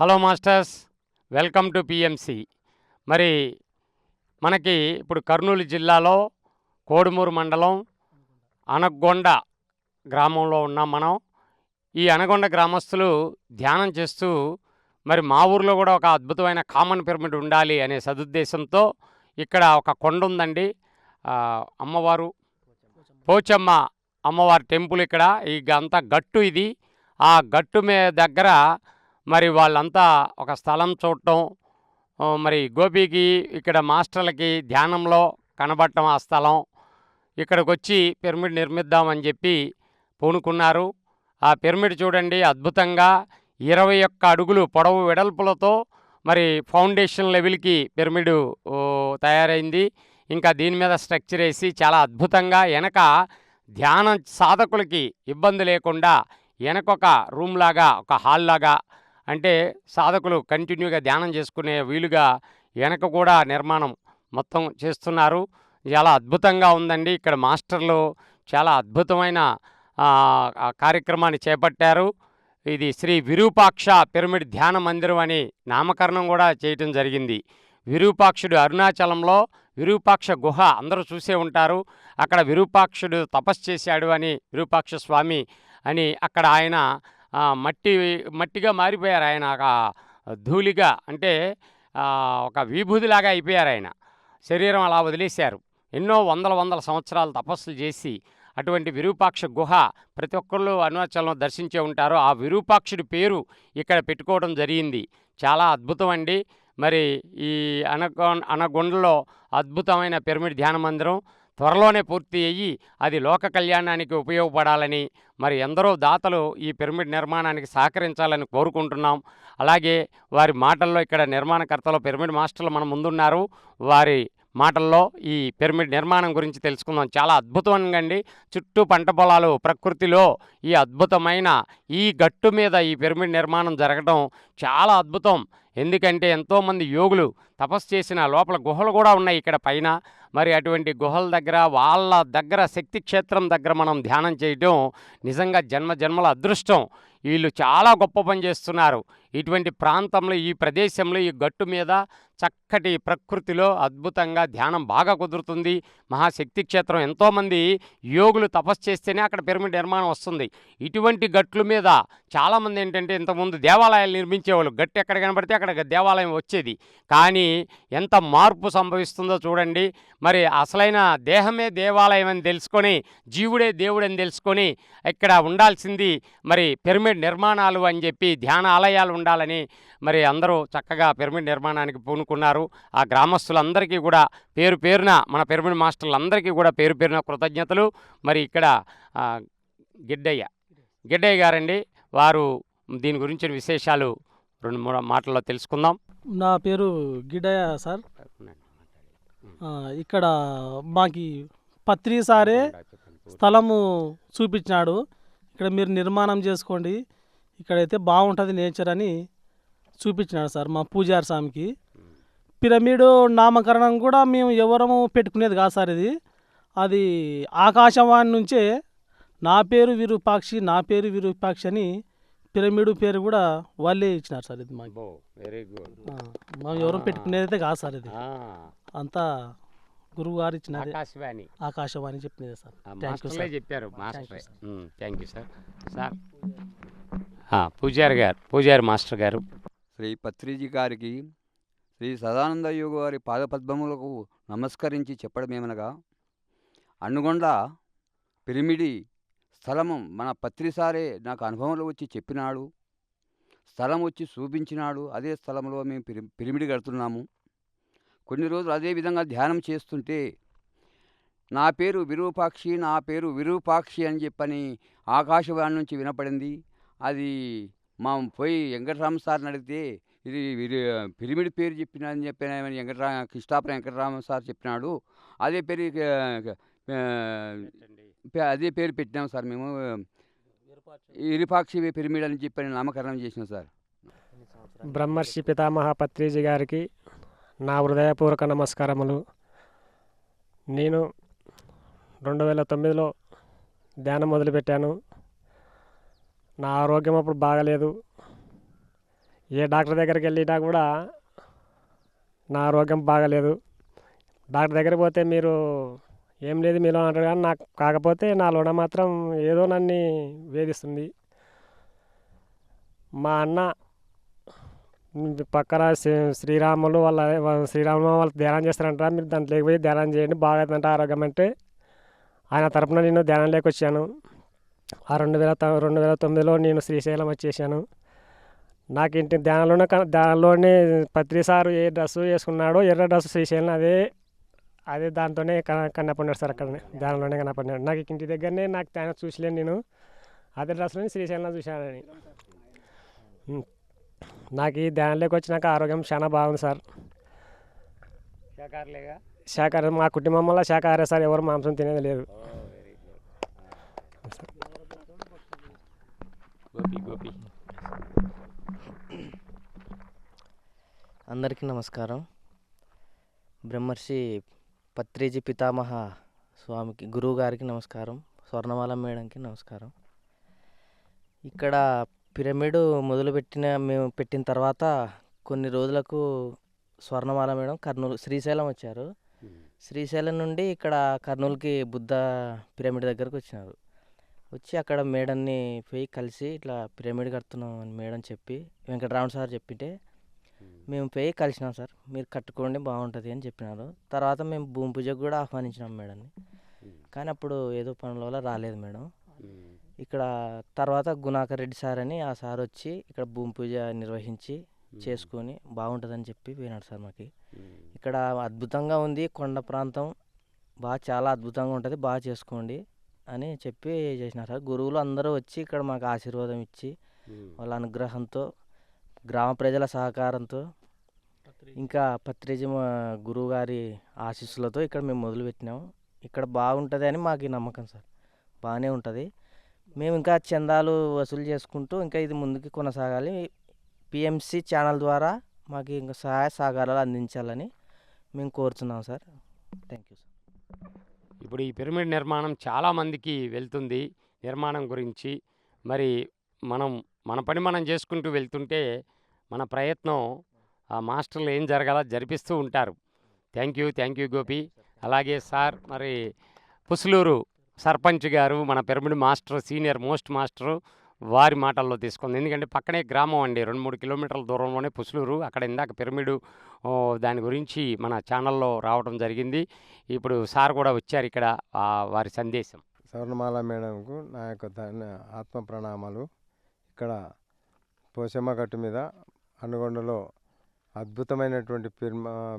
Hello masters welcome to PMC. మరి మనకి ఇప్పుడు కర్నూలు జిల్లాలో కోడుమూరు మండలం అనగొండ గ్రామంలో ఉన్నాం మనం. ఈ అనగొండ గ్రామస్తులు ధ్యానం చేస్తూ మరి మా ఊర్లో కూడా ఒక అద్భుతమైన కామన్ పిరమిడ్ ఉండాలి అనే సదుద్దేశంతో ఇక్కడ ఒక కొండ ఉందండి. అమ్మవారు పోచమ్మ అమ్మవారి టెంపుల్ ఇక్కడ. ఈ అంతా గట్టు ఇది. ఆ గట్టు మే దగ్గర మరి వాళ్ళంతా ఒక స్థలం చూడటం మరి గోపికి ఇక్కడ మాస్టర్లకి ధ్యానంలో కనబడటం ఆ స్థలం. ఇక్కడికి వచ్చి పిరమిడ్ నిర్మిద్దామని చెప్పి పూనుకున్నారు. ఆ పిరమిడ్ చూడండి అద్భుతంగా ఇరవై ఒక్క అడుగులు పొడవు వెడల్పులతో మరి ఫౌండేషన్ లెవెల్కి పిరమిడ్ తయారైంది. ఇంకా దీని మీద స్ట్రక్చర్ వేసి చాలా అద్భుతంగా వెనక ధ్యాన సాధకులకి ఇబ్బంది లేకుండా వెనకొక రూమ్ లాగా ఒక హాల్ లాగా అంటే సాధకులు కంటిన్యూగా ధ్యానం చేసుకునే వీలుగా వెనక కూడా నిర్మాణం మొత్తం చేస్తున్నారు. చాలా అద్భుతంగా ఉందండి. ఇక్కడ మాస్టర్లు చాలా అద్భుతమైన కార్యక్రమాన్ని చేపట్టారు. ఇది శ్రీ విరూపాక్ష పిరమిడ్ ధ్యాన మందిరం అని నామకరణం కూడా చేయటం జరిగింది. విరూపాక్షుడు అరుణాచలంలో విరూపాక్ష గుహ అందరూ చూసే ఉంటారు. అక్కడ విరూపాక్షుడు తపస్సు చేశాడు అని విరూపాక్ష స్వామి అని అక్కడ ఆయన మట్టి మట్టిగా మారిపోయారు ఆయన. ఒక ధూళిగా అంటే ఒక విభూతిలాగా అయిపోయారు ఆయన. శరీరం అలా వదిలేశారు. ఎన్నో వందల వందల సంవత్సరాలు తపస్సులు చేసి అటువంటి విరూపాక్ష గుహ ప్రతి ఒక్కళ్ళు అరుణాచలం దర్శించే ఉంటారు. ఆ విరూపాక్షుడి పేరు ఇక్కడ పెట్టుకోవడం జరిగింది. చాలా అద్భుతం అండి. మరి ఈ అనగొ అనగొండలో అద్భుతమైన పిరమిడ్ ధ్యాన మందిరం త్వరలోనే పూర్తి అయ్యి అది లోక కళ్యాణానికి ఉపయోగపడాలని మరి ఎందరో దాతలు ఈ పిరమిడ్ నిర్మాణానికి సహకరించాలని కోరుకుంటున్నాం. అలాగే వారి మాటల్లో ఇక్కడ నిర్మాణకర్తలు పిరమిడ్ మాస్టర్లు మన ముందున్నారు. వారి మాటల్లో ఈ పిరమిడ్ నిర్మాణం గురించి తెలుసుకుందాం. చాలా అద్భుతంగా అండి. చుట్టూ పంట పొలాలు ప్రకృతిలో ఈ అద్భుతమైన ఈ గట్టు మీద ఈ పిరమిడ్ నిర్మాణం జరగడం చాలా అద్భుతం. ఎందుకంటే ఎంతోమంది యోగులు తపస్సు చేసిన లోపల గుహలు కూడా ఉన్నాయి ఇక్కడ పైన. మరి అటువంటి గుహల దగ్గర వాళ్ళ దగ్గర శక్తి క్షేత్రం దగ్గర మనం ధ్యానం చేయటం నిజంగా జన్మ జన్మల అదృష్టం. వీళ్ళు చాలా గొప్ప పని చేస్తున్నారు. ఇటువంటి ప్రాంతంలో ఈ ప్రదేశంలో ఈ గట్టు మీద చక్కటి ప్రకృతిలో అద్భుతంగా ధ్యానం బాగా కుదురుతుంది. మహాశక్తి క్షేత్రం. ఎంతోమంది యోగులు తపస్సు చేస్తేనే అక్కడ పిరమిడ్ నిర్మాణం వస్తుంది. ఇటువంటి గట్ల మీద చాలామంది ఏంటంటే ఇంతకుముందు దేవాలయాలు నిర్మించేవాళ్ళు. గట్టు ఎక్కడ కనబడితే అక్కడ దేవాలయం వచ్చేది. కానీ ఎంత మార్పు సంభవిస్తుందో చూడండి. మరి అసలైన దేహమే దేవాలయం అని తెలుసుకొని జీవుడే దేవుడు అని తెలుసుకొని ఇక్కడ ఉండాల్సింది మరి పిరమిడ్ నిర్మాణాలు అని చెప్పి ధ్యాన ఆలయాలు ఉండాలని మరి అందరూ చక్కగా పిరమిడ్ నిర్మాణానికి పూనుకున్నారు. ఆ గ్రామస్తులందరికీ కూడా పేరు పేరున మన పిరమిడ్ మాస్టర్లందరికీ కూడా పేరు పేరున కృతజ్ఞతలు. మరి ఇక్కడ గిడ్డయ్య. గిడ్డయ్య గారండి వారు దీని గురించిన విశేషాలు రెండు మూడు మాటల్లో తెలుసుకుందాం. నా పేరు గిడయ సార్. ఇక్కడ మాకి పత్రి సారే స్థలము చూపించినాడు. ఇక్కడ మీరు నిర్మాణం చేసుకోండి. ఇక్కడైతే బాగుంటుంది నేచర్ అని చూపించినాడు సార్ మా పూజారి స్వామికి పిరమిడ్ నామకరణం కూడా మేము ఎవరము పెట్టుకునేది కాదు సార్ ఇది. అది ఆకాశవాణి నుంచే నా పేరు విరూపాక్షి నా పేరు విరూపాక్షి అని పిరమిడ్ పేరు కూడా వాళ్ళే ఇచ్చినారు సార్ ఇది మాకు. వెరీ గుడ్ మనం ఎవరు పెట్టుకునేది అయితే కాదు సార్ ఇది. అంతా గురువు గారు ఇచ్చినది ఆకాశవాణి. ఆకాశవాణి చెప్పినది సార్. ఆ, థ్యాంక్ యూ మాస్టర్లే సార్ చెప్పారు. థ్యాంక్ యూ సార్ సార్ పూజారి గారు పూజారి మాస్టర్ గారు. శ్రీ పత్రిజీ గారికి శ్రీ సదానంద యోగి వారి పాదపద్మములకు నమస్కరించి చెప్పడమేమనగా అన్నుగొండ పిరిమిడి స్థలము మన పత్రిసారే నాకు అనుభవంలో వచ్చి చెప్పినాడు. స్థలం వచ్చి చూపించినాడు. అదే స్థలంలో మేము పిరి పిరిమిడి కడుతున్నాము. కొన్ని రోజులు అదే విధంగా ధ్యానం చేస్తుంటే నా పేరు విరూపాక్షి నా పేరు విరూపాక్షి అని చెప్పని ఆకాశవాణి నుంచి వినపడింది. అది మా పోయి వెంకటరామ సార్ని అడిగితే ఇది పిరిమిడి పేరు చెప్పిన అని చెప్పిన వెంకటరా కృష్ణాపురం వెంకటరామ సార్ చెప్పినాడు. అదే పేరు అదే పేరు పెట్టినాం సార్ మేము. ఇరిపాక్షి పిరిమిడ్ అని చెప్పని నామకరణం చేసినాం సార్. బ్రహ్మర్షి పితామహ పత్రిజీ గారికి నా హృదయపూర్వక నమస్కారములు. నేను రెండు వేల తొమ్మిదిలో ధ్యానం మొదలుపెట్టాను. నా ఆరోగ్యం అప్పుడు బాగలేదు. ఏ డాక్టర్ దగ్గరికి వెళ్ళినా కూడా నా ఆరోగ్యం బాగలేదు. డాక్టర్ దగ్గరికి పోతే మీరు ఏం లేదు మీలో అంటారు కానీ నాకు కాకపోతే నా లోన మాత్రం ఏదో నన్ను వేధిస్తుంది. మా అన్న పక్కన శ్రీ- శ్రీరాములు వాళ్ళ శ్రీరాములు వాళ్ళు ధ్యానం చేస్తారంట. మీరు దాంట్లోకి పోయి ధ్యానం చేయండి బాగా అవుతుందంట ఆరోగ్యం అంటే. ఆయన తరపున నేను ధ్యానం వచ్చాను. ఆ రెండు వేల రెండు వేల తొమ్మిదిలో నేను శ్రీశైలం వచ్చేసాను. నాకు ఇంటి ధ్యానంలోనే క- ధ్యానంలోనే పత్రి సారు ఏ డ్రెస్సు వేసుకున్నాడో ఎర్ర డ్రెస్సు శ్రీశైలం అదే అదే దాంతోనే క- కన్నపడినాడు సార్ అక్కడనే ధ్యానంలోనే కన్నపడినాడు నాకు ఇంటి దగ్గరనే నాకు ధ్యానం చూసలేను నేను. అదే డ్రెస్సులోనే శ్రీశైలం చూశానని ఉమ్. నాకు ఈ ధ్యానంలోకి వచ్చినాక ఆరోగ్యం చాలా బాగుంది సార్. శాఖారులేగా శాకాహారం మా కుటుంబంలో శాకాహార సార్ ఎవరు మాంసం తినేది లేదు. గోపి గోపి. అందరికీ నమస్కారం. బ్రహ్మర్షి పత్రిజీ పితామహ స్వామికి గురువు గారికి నమస్కారం. స్వర్ణమాల మేడంకి నమస్కారం. ఇక్కడ పిరమిడ్ మొదలుపెట్టిన మేము పెట్టిన తర్వాత కొన్ని రోజులకు స్వర్ణమాల మేడం కర్నూలు శ్రీశైలం వచ్చారు. శ్రీశైలం నుండి ఇక్కడ కర్నూలుకి బుద్ధ పిరమిడ్ దగ్గరకు వచ్చినారు. వచ్చి అక్కడ మేడంని పోయి కలిసి ఇట్లా పిరమిడ్ కడుతున్నాం అని మేడం చెప్పి వెంకటరామన్ సార్ చెప్పింటే మేము. పోయి కలిసినాం సార్ మీరు కట్టుకోండి బాగుంటుంది అని చెప్పినారు. తర్వాత మేము భూమి పూజకు కూడా ఆహ్వానించినాం మేడంని కానీ అప్పుడు ఏదో పనుల వల్ల రాలేదు మేడం. ఇక్కడ తర్వాత గుణాకర్ రెడ్డి సార్ అని ఆ సార్ వచ్చి ఇక్కడ భూమి పూజ నిర్వహించి చేసుకొని బాగుంటుందని చెప్పి పోయినాడు సార్ మాకు. ఇక్కడ అద్భుతంగా ఉంది కొండ ప్రాంతం. బాగా చాలా అద్భుతంగా ఉంటుంది బాగా చేసుకోండి. అని చెప్పి చేసినారు. సార్ గురువులు అందరూ వచ్చి ఇక్కడ మాకు ఆశీర్వాదం ఇచ్చి వాళ్ళ అనుగ్రహంతో గ్రామ ప్రజల సహకారంతో ఇంకా పత్రిజీ గురువు గారి ఆశీస్సులతో ఇక్కడ మేము మొదలుపెట్టినాము. ఇక్కడ బాగుంటుంది అని మాకు ఈ నమ్మకం సార్. బాగానే ఉంటుంది. మేము ఇంకా చందాలు వసూలు చేసుకుంటూ ఇంకా ఇది ముందుకు కొనసాగాలి. పిఎంసి ఛానల్ ద్వారా మాకు ఇంకా సహాయ సహకారాలు అందించాలని మేము కోరుతున్నాం సార్. Thank you sir. ఇప్పుడు ఈ పిరమిడ్ నిర్మాణం చాలామందికి వెళ్తుంది నిర్మాణం గురించి. మరి మనం మన పని మనం చేసుకుంటూ వెళ్తుంటే మన ప్రయత్నం ఆ మాస్టర్లు ఏం జరగాల జరిపిస్తూ ఉంటారు. Thank you thank you Gopi. అలాగే సార్ మరి పుసులూరు సర్పంచ్ గారు మన pyramid master senior most master వారి మాటల్లో తీసుకుంది. ఎందుకంటే పక్కనే గ్రామం అండి. రెండు మూడు కిలోమీటర్ల దూరంలోనే పుసులూరు. అక్కడ ఇందాక పిరమిడు దాని గురించి మన ఛానల్లో రావడం జరిగింది. ఇప్పుడు సార్ కూడా వచ్చారు ఇక్కడ వారి సందేశం. స్వర్ణమాల మేడంకు నా యొక్క ఆత్మ ప్రణామాలు. ఇక్కడ పోషమ్మ గట్టు మీద అనుగొండలో అద్భుతమైనటువంటి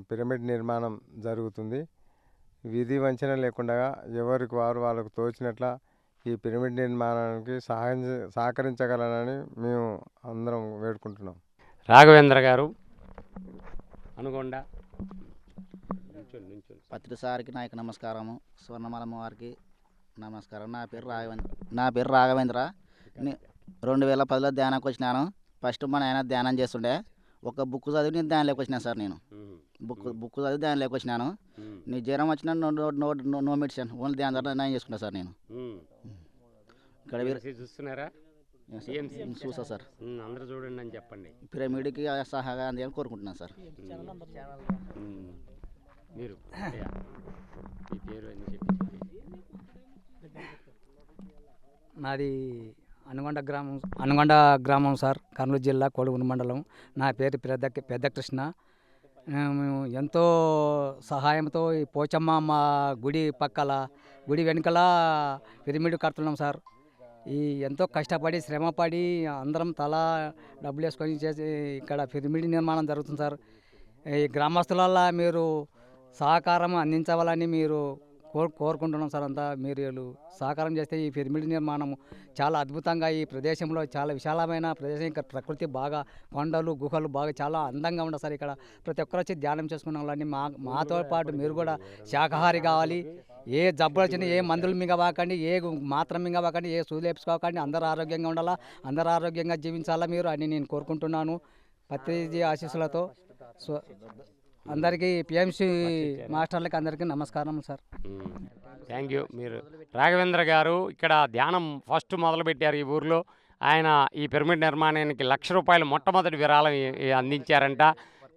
పిరమిడ్ నిర్మాణం జరుగుతుంది. విధి వంచన లేకుండా ఎవరికి వారు వాళ్ళకు తోచినట్ల ఈ పిరమిడ్ నిర్మాణానికి సహాయం సహకరించగలనని మేము అందరం వేడుకుంటున్నాం. రాఘవేంద్ర గారు అనుగొండ. నుంచోండి, నుంచోండి. పత్రి సార్కి నా యొక్క నమస్కారము. స్వర్ణమాలమ్మ వారికి నమస్కారం. నా పేరు రాఘవేంద్ర నా పేరు రాఘవేంద్ర. రెండు వేల పదిలో ధ్యానానికి వచ్చినాను. ఫస్ట్ మా నాయన ధ్యానం చేస్తుండే. ఒక బుక్ చదివి నేను ధ్యానంలోకి వచ్చినాను సార్ నేను. బుక్ బుక్ చదివి ధ్యానంలోకి వచ్చినాను. నీ జ్వరం వచ్చినా no no no no- no medicine only ధ్యానం ద్వారా నేను చేసుకున్నా సార్ నేను. ఇక్కడ చూస్తున్నారా? చూసా సార్? అందరూ చూడండి అని చెప్పండి. పిరమిడ్కి సహాయం అందించాలని కోరుకుంటున్నాను సార్. మీరు పేరు అని చెప్పి. నాది అనుగొండ గ్రామం అనుగొండ గ్రామం సార్ కర్నూలు జిల్లా కోడుగుండు మండలం. నా పేరు పెద్ద పెద్దకృష్ణ. మేము ఎంతో సహాయంతో ఈ పోచమ్మ మా గుడి పక్కల గుడి వెనుకల పిరమిడ్ కడుతున్నాం సార్. ఈ ఎంతో కష్టపడి శ్రమపడి అందరం తల డబ్బులు వేసుకొని చేసి ఇక్కడ పిరమిడ్ నిర్మాణం జరుగుతుంది సార్. ఈ గ్రామస్తులల్లా మీరు సహకారం అందించవాలని మీరు కోరు కోరుకుంటున్నాం సార్ అంతా. మీరు సహకారం చేస్తే ఈ పిరమిడ్ నిర్మాణం చాలా అద్భుతంగా ఈ ప్రదేశంలో చాలా విశాలమైన ప్రదేశం. ఇక్కడ ప్రకృతి బాగా కొండలు గుహలు బాగా చాలా అందంగా ఉండదు సార్ ఇక్కడ. ప్రతి ఒక్కరు వచ్చి ధ్యానం చేసుకున్న వాళ్ళని మా మాతో పాటు మీరు కూడా శాకాహారి కావాలి. ఏ జబ్బులు వచ్చినా ఏ మందులు మింగవాకండి ఏ మాత్రం మింగవాకండి ఏ సూది వేసుకోకండి అందరూ ఆరోగ్యంగా ఉండాలా అందరూ ఆరోగ్యంగా జీవించాలా మీరు అని నేను కోరుకుంటున్నాను. ప్రతిదీ ఆశీస్సులతో సో అందరికీ పిఎంసి మాస్టర్లకి అందరికీ నమస్కారం సార్. థ్యాంక్ యూ మీరు రాఘవేంద్ర గారు ఇక్కడ ధ్యానం ఫస్ట్ మొదలుపెట్టారు ఈ ఊర్లో. ఆయన ఈ పిరమిడ్ నిర్మాణానికి లక్ష రూపాయలు మొట్టమొదటి విరాళం అందించారంట.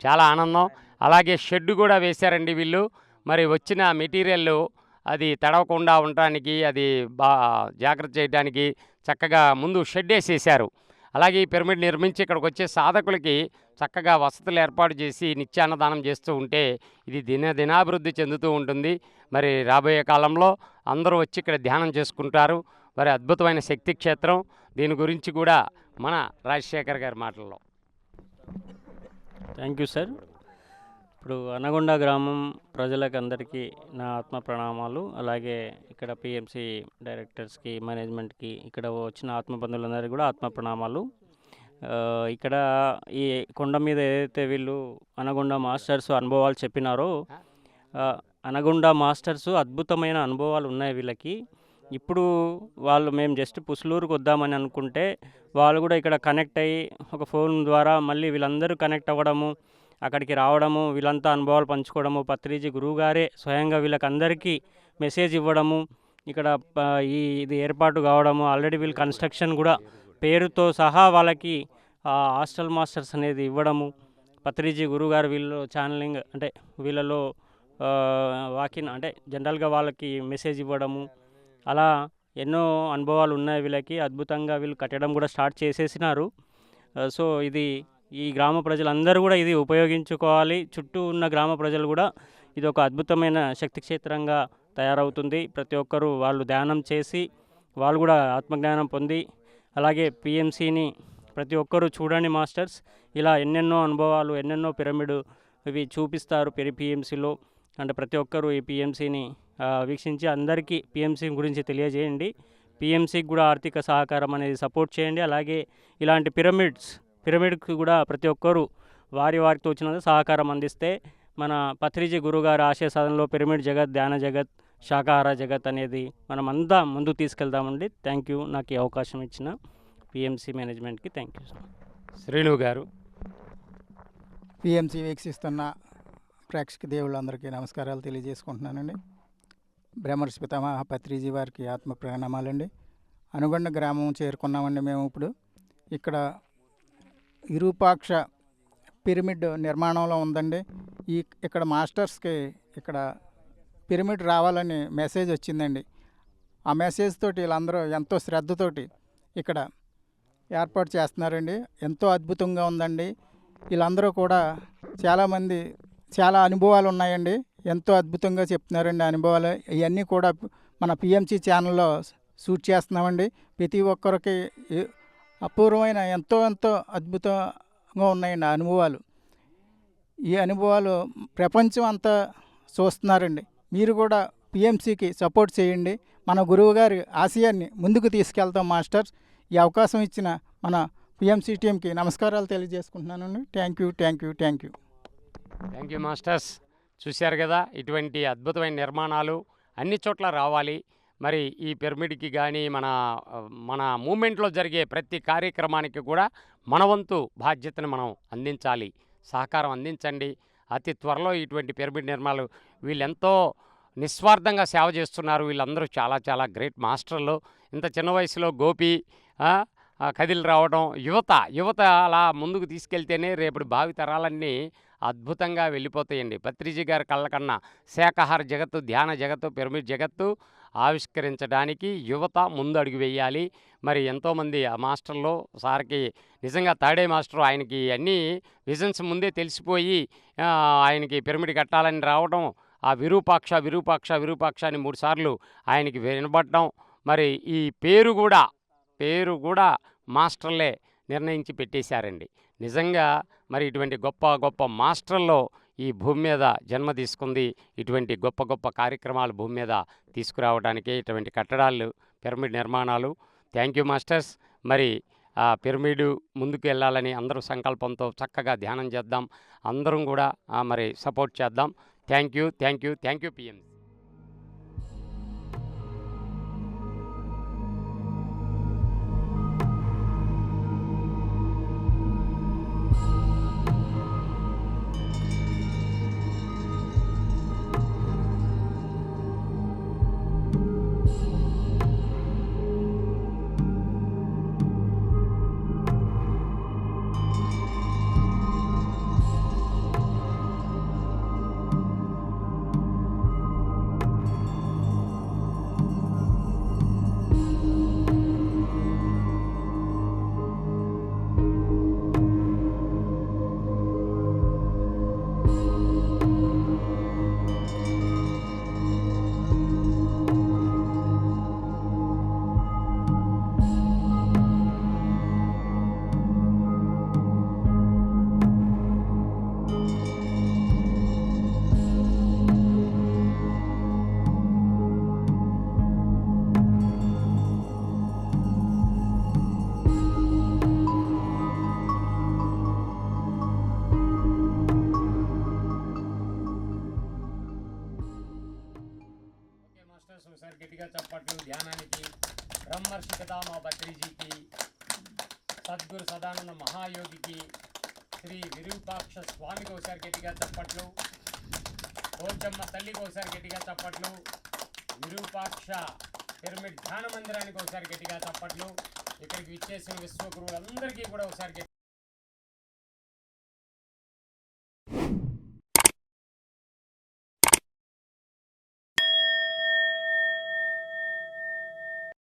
చాలా ఆనందం. అలాగే షెడ్ కూడా వేశారండి వీళ్ళు. మరి వచ్చిన మెటీరియల్ అది తడవకుండా ఉండటానికి అది బా జాగ్రత్త చేయడానికి చక్కగా ముందు షెడ్ వేసేసారు అలాగే ఈ పిరమిడ్ నిర్మించి ఇక్కడికి వచ్చే సాధకులకి చక్కగా వసతులు ఏర్పాటు చేసి నిత్యాన్నదానం చేస్తూ ఉంటే ఇది దిన దినాభివృద్ధి చెందుతూ ఉంటుంది. మరి రాబోయే కాలంలో అందరూ వచ్చి ఇక్కడ ధ్యానం చేసుకుంటారు. మరి అద్భుతమైన శక్తి క్షేత్రం. దీని గురించి కూడా మన రాజశేఖర్ గారి మాటల్లో. Thank you sir. ఇప్పుడు అనగొండ గ్రామం ప్రజలకు అందరికీ నా ఆత్మ ప్రణామాలు. అలాగే ఇక్కడ పిఎంసి డైరెక్టర్స్కి మేనేజ్మెంట్కి ఇక్కడ వచ్చిన ఆత్మ బంధువులందరికీ కూడా ఆత్మ ప్రణామాలు. ఇక్కడ ఈ కొండ మీద ఏదైతే వీళ్ళు అనగొండ మాస్టర్స్ అనుభవాలు చెప్పినారో అనగొండ మాస్టర్స్ అద్భుతమైన అనుభవాలు ఉన్నాయి వీళ్ళకి. ఇప్పుడు వాళ్ళు మేము జస్ట్ పుసులూరుకు వద్దామని అనుకుంటే వాళ్ళు కూడా ఇక్కడ కనెక్ట్ అయ్యి ఒక ఫోన్ ద్వారా మళ్ళీ వీళ్ళందరూ కనెక్ట్ అవ్వడము అక్కడికి రావడము వీళ్ళంతా అనుభవాలు పంచుకోవడము పత్రిజీ గురువుగారే స్వయంగా వీళ్ళకందరికీ మెసేజ్ ఇవ్వడము ఇక్కడ ప- ఈ ఇది ఏర్పాటు కావడము ఆల్రెడీ వీళ్ళు కన్స్ట్రక్షన్ కూడా పేరుతో సహా వాళ్ళకి హాస్టల్ మాస్టర్స్ అనేది ఇవ్వడము పత్రిజీ గురుగారు వీళ్ళు ఛానలింగ్ అంటే వీళ్ళలో వాకిన్ అంటే జనరల్గా వాళ్ళకి మెసేజ్ ఇవ్వడము అలా ఎన్నో అనుభవాలు ఉన్నాయి వీళ్ళకి అద్భుతంగా వీళ్ళు కట్టడం కూడా స్టార్ట్ చేసేసినారు. సో ఇది ఈ గ్రామ ప్రజలందరూ కూడా ఇది ఉపయోగించుకోవాలి. చుట్టూ ఉన్న గ్రామ ప్రజలు కూడా ఇది ఒక అద్భుతమైన శక్తి క్షేత్రంగా తయారవుతుంది. ప్రతి ఒక్కరూ వాళ్ళు ధ్యానం చేసి వాళ్ళు కూడా ఆత్మజ్ఞానం పొంది అలాగే పిఎంసిని ప్రతి ఒక్కరూ చూడండి మాస్టర్స్. ఇలా ఎన్నెన్నో అనుభవాలు ఎన్నెన్నో పిరమిడ్ ఇవి చూపిస్తారు పెరి పిఎంసిలో. అంటే ప్రతి ఒక్కరూ ఈ పిఎంసిని వీక్షించి అందరికీ పిఎంసి గురించి తెలియజేయండి. పిఎంసికి కూడా ఆర్థిక సహకారం అనేది సపోర్ట్ చేయండి. అలాగే ఇలాంటి పిరమిడ్స్ పిరమిడ్కి కూడా ప్రతి ఒక్కరూ వారి వారికి తోచినంత సహకారం అందిస్తే మన పత్రిజీ గురుగారి ఆశయ సాధనలో పిరమిడ్ జగత్ ధ్యాన జగత్ శాకాహార జగత్ అనేది మనం అంతా ముందుకు తీసుకెళ్దామండి థ్యాంక్ యూ. నాకు ఈ అవకాశం ఇచ్చిన పిఎంసి మేనేజ్మెంట్కి థ్యాంక్ యూ శ్రీను గారు. పిఎంసి వీక్షిస్తున్న ప్రేక్షక దేవుళ్ళందరికీ నమస్కారాలు తెలియజేసుకుంటున్నానండి. బ్రహ్మర్షి పితామహ పత్రిజీ వారికి ఆత్మ ప్రణామాలండి. అనుగొండ గ్రామం చేరుకున్నామండి మేము ఇప్పుడు. ఇక్కడ విరూపాక్ష పిరమిడ్ నిర్మాణంలో ఉందండి. ఈ ఇక్కడ మాస్టర్స్కి ఇక్కడ పిరమిడ్ రావాలని మెసేజ్ వచ్చిందండి. ఆ మెసేజ్ తోటి వీళ్ళందరూ ఎంతో శ్రద్ధతోటి ఇక్కడ ఏర్పాటు చేస్తున్నారండి. ఎంతో అద్భుతంగా ఉందండి. వీళ్ళందరూ కూడా చాలామంది చాలా అనుభవాలు ఉన్నాయండి. ఎంతో అద్భుతంగా చెప్తున్నారండి అనుభవాలు. ఇవన్నీ కూడా మన పిఎంసి ఛానల్లో షూట్ చేస్తున్నామండి. ప్రతి ఒక్కరికి అపూర్వమైన ఎంతో ఎంతో అద్భుతంగా ఉన్నాయి నా అనుభవాలు. ఈ అనుభవాలు ప్రపంచం అంతా చూస్తున్నారండి. మీరు కూడా పిఎంసికి సపోర్ట్ చేయండి. మన గురువుగారి ఆశయాన్ని ముందుకు తీసుకెళ్తాం మాస్టర్స్. ఈ అవకాశం ఇచ్చిన మన పిఎంసి టీంకి నమస్కారాలు తెలియజేసుకుంటున్నానండి. Thank you thank you thank you. Thank you masters. చూశారు కదా ఇటువంటి అద్భుతమైన నిర్మాణాలు అన్ని చోట్ల రావాలి. మరి ఈ పిరమిడ్కి కానీ మన మన మూమెంట్లో జరిగే ప్రతి కార్యక్రమానికి కూడా మన వంతు బాధ్యతను మనం అందించాలి. సహకారం అందించండి. అతి త్వరలో ఇటువంటి పిరమిడ్ నిర్మాణాలు వీళ్ళెంతో నిస్వార్థంగా సేవ చేస్తున్నారు. వీళ్ళందరూ చాలా చాలా గ్రేట్ మాస్టర్లు. ఇంత చిన్న వయసులో గోపి కదిలి రావడం యువత యువత అలా ముందుకు తీసుకెళ్తేనే రేపటి భావితరాలన్నీ అద్భుతంగా వెళ్ళిపోతాయండి. పత్రిజీ గారి కళ్ళకన్న శాకాహార జగత్తు ధ్యాన జగత్తు పిరమిడ్ జగత్తు ఆవిష్కరించడానికి యువత ముందు అడుగు వేయాలి. మరి ఎంతోమంది ఆ మాస్టర్లు సార్కి నిజంగా తాడే మాస్టర్ ఆయనకి అన్నీ విజన్స్ ముందే తెలిసిపోయి ఆయనకి పిరమిడ్ కట్టాలని రావడం ఆ విరూపాక్ష విరూపాక్ష విరూపాక్ష అని మూడుసార్లు ఆయనకి వినబడడం మరి ఈ పేరు కూడా పేరు కూడా మాస్టర్లే నిర్ణయించి పెట్టేశారండి. నిజంగా మరి ఇటువంటి గొప్ప గొప్ప మాస్టర్లో ఈ భూమి మీద జన్మ తీసుకుంది. ఇటువంటి గొప్ప గొప్ప కార్యక్రమాలు భూమి మీద తీసుకురావడానికి ఇటువంటి కట్టడాలు పిరమిడ్ నిర్మాణాలు. Thank you masters. మరి ఆ పిరమిడ్ ముందుకు వెళ్ళాలని అందరూ సంకల్పంతో చక్కగా ధ్యానం చేద్దాం. అందరం కూడా మరి సపోర్ట్ చేద్దాం. Thank you thank you thank you PMC. Brahmarshi Pitamaha Sadguru Sadananda మహాయోగికి Shri Virupaksha స్వామికి ఒకసారి గట్టిగా చప్పట్లు పోచమ్మ తల్లికి ఒకసారి గట్టిగా చప్పట్లు విరూపాక్ష పిరమిడ్ ధ్యాన మందిరానికి ఒకసారి గట్టిగా చప్పట్లు ఇక్కడికి విచ్చేసిన విశ్వగురువులందరికీ కూడా ఒకసారి గట్టి-